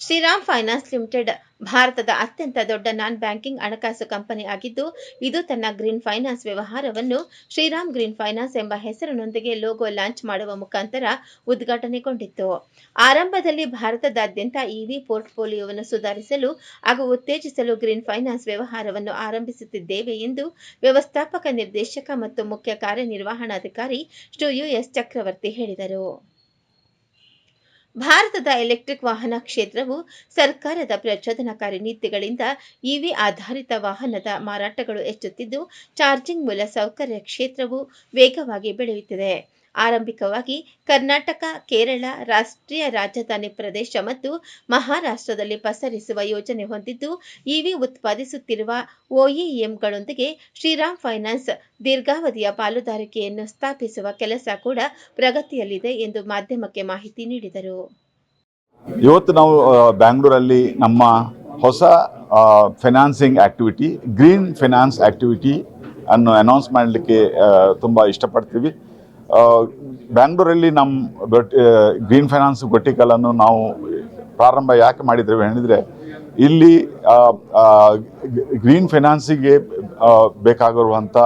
Shriram finance limited ಭಾರತದ ಅತ್ಯಂತ ದೊಡ್ಡ ನಾನ್ ಬ್ಯಾಂಕಿಂಗ್ ಹಣಕಾಸು ಕಂಪನಿ ಆಗಿದ್ದು, ಇದು ತನ್ನ ಗ್ರೀನ್ ಫೈನಾನ್ಸ್ ವ್ಯವಹಾರವನ್ನು ಶ್ರೀರಾಮ್ ಗ್ರೀನ್ ಫೈನಾನ್ಸ್ ಎಂಬ ಹೆಸರಿನೊಂದಿಗೆ ಲೋಗೋ ಲಾಂಚ್ ಮಾಡುವ ಮುಖಾಂತರ ಉದ್ಘಾಟನೆಗೊಂಡಿತ್ತು. ಆರಂಭದಲ್ಲಿ ಭಾರತದಾದ್ಯಂತ ಇವಿ ಪೋರ್ಟ್ಫೋಲಿಯೋವನ್ನು ಸುಧಾರಿಸಲು ಹಾಗೂ ಉತ್ತೇಜಿಸಲು ಗ್ರೀನ್ ಫೈನಾನ್ಸ್ ವ್ಯವಹಾರವನ್ನು ಆರಂಭಿಸುತ್ತಿದ್ದೇವೆ ಎಂದು ವ್ಯವಸ್ಥಾಪಕ ನಿರ್ದೇಶಕ ಮತ್ತು ಮುಖ್ಯ ಕಾರ್ಯನಿರ್ವಹಣಾಧಿಕಾರಿ ಶ್ರೀ ಯುಎಸ್ ಚಕ್ರವರ್ತಿ ಹೇಳಿದರು. ಭಾರತದ ಎಲೆಕ್ಟ್ರಿಕ್ ವಾಹನ ಕ್ಷೇತ್ರವು ಸರ್ಕಾರದ ಪ್ರಚೋದನಕಾರಿ ನೀತಿಗಳಿಂದ ಇವಿ ಆಧಾರಿತ ವಾಹನದ ಮಾರಾಟಗಳು ಹೆಚ್ಚುತ್ತಿದ್ದು, ಚಾರ್ಜಿಂಗ್ ಮೂಲ ಸೌಕರ್ಯ ಕ್ಷೇತ್ರವು ವೇಗವಾಗಿ ಬೆಳೆಯುತ್ತಿದೆ. ಆರಂಭಿಕವಾಗಿ ಕರ್ನಾಟಕ, ಕೇರಳ ರಾಷ್ಟ್ರೀಯ ರಾಜಧಾನಿ ಪ್ರದೇಶ ಮತ್ತು ಮಹಾರಾಷ್ಟ್ರದಲ್ಲಿ ಪಸರಿಸುವ ಯೋಜನೆ ಹೊಂದಿದ್ದು, ಇವಿ ಉತ್ಪಾದಿಸುತ್ತಿರುವ ಒಇಎಂಗಳೊಂದಿಗೆ ಶ್ರೀರಾಮ್ ಫೈನಾನ್ಸ್ ದೀರ್ಘಾವಧಿಯ ಪಾಲುದಾರಿಕೆಯನ್ನು ಸ್ಥಾಪಿಸುವ ಕೆಲಸ ಕೂಡ ಪ್ರಗತಿಯಲ್ಲಿದೆ ಎಂದು ಮಾಧ್ಯಮಕ್ಕೆ ಮಾಹಿತಿ ನೀಡಿದರು. ಇವತ್ತು ನಾವು ಬ್ಯಾಂಗ್ಳೂರಲ್ಲಿ ನಮ್ಮ ಹೊಸ financing activity green finance activity ಅನ್ನು ಅನೌನ್ಸ್ ಮಾಡಲಿಕ್ಕೆ ತುಂಬ ಇಷ್ಟಪಡ್ತೀವಿ. ಬ್ಯಾಂಗ್ಳೂರಲ್ಲಿ ನಮ್ಮ ಗ್ರೀನ್ ಫೈನಾನ್ಸ್ ಗೊಟ್ಟಿಕಲನ್ನು ನಾವು ಪ್ರಾರಂಭ ಯಾಕೆ ಮಾಡಿದ್ದೇವೆ ಹೇಳಿದರೆ, ಇಲ್ಲಿ ಗ್ರೀನ್ ಫೈನಾನ್ಸಿಗೆ ಬೇಕಾಗಿರುವಂಥ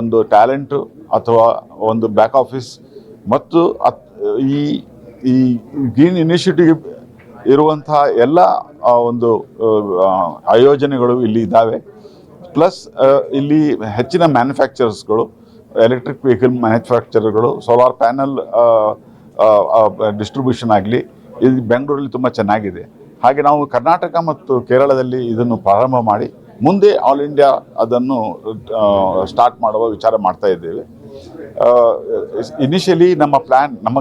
ಒಂದು ಟ್ಯಾಲೆಂಟು ಅಥವಾ ಒಂದು ಬ್ಯಾಕ್ ಆಫೀಸ್ ಮತ್ತು ಈ ಈ ಗ್ರೀನ್ ಇನಿಷಿಯೇಟಿವ್ ಇರುವಂತಹ ಎಲ್ಲ ಒಂದು ಆಯೋಜನೆಗಳು ಇಲ್ಲಿ ಇದ್ದಾವೆ. ಪ್ಲಸ್ ಇಲ್ಲಿ ಹೆಚ್ಚಿನ ಮ್ಯಾನುಫ್ಯಾಕ್ಚರರ್ಸ್ಗಳು ಎಲೆಕ್ಟ್ರಿಕ್ ವೆಹಿಕಲ್ ಮ್ಯಾನುಫ್ಯಾಕ್ಚರರ್ಗಳು, ಸೋಲಾರ್ ಪ್ಯಾನಲ್ ಡಿಸ್ಟ್ರಿಬ್ಯೂಷನ್ ಆಗಲಿ, ಇದು ಬೆಂಗಳೂರಲ್ಲಿ ತುಂಬ ಚೆನ್ನಾಗಿದೆ. ಹಾಗೆ ನಾವು ಕರ್ನಾಟಕ ಮತ್ತು ಕೇರಳದಲ್ಲಿ ಇದನ್ನು ಪ್ರಾರಂಭ ಮಾಡಿ, ಮುಂದೆ ಆಲ್ ಇಂಡಿಯಾ ಅದನ್ನು ಸ್ಟಾರ್ಟ್ ಮಾಡುವ ವಿಚಾರ ಮಾಡ್ತಾ ಇದ್ದೇವೆ. ಇನಿಷಿಯಲಿ ನಮ್ಮ ಪ್ಲ್ಯಾನ್ ನಮ್ಮ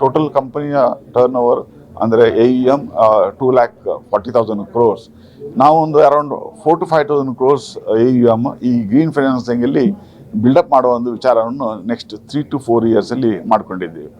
ಟೋಟಲ್ ಕಂಪನಿಯ ಟರ್ನ್ ಓವರ್ ಅಂದರೆ A E M two lakh forty thousand crores ನಾವು ಒಂದು around four to five thousand crores A E M ಈ ಗ್ರೀನ್ ಫೈನಾನ್ಸಿಂಗಲ್ಲಿ ಬಿಲ್ಡಪ್ ಮಾಡುವ ಒಂದು ವಿಚಾರವನ್ನು ನೆಕ್ಸ್ಟ್ ತ್ರೀ ಟು ಫೋರ್ ಇಯರ್ಸಲ್ಲಿ ಮಾಡ್ಕೊಂಡಿದ್ದೀವಿ.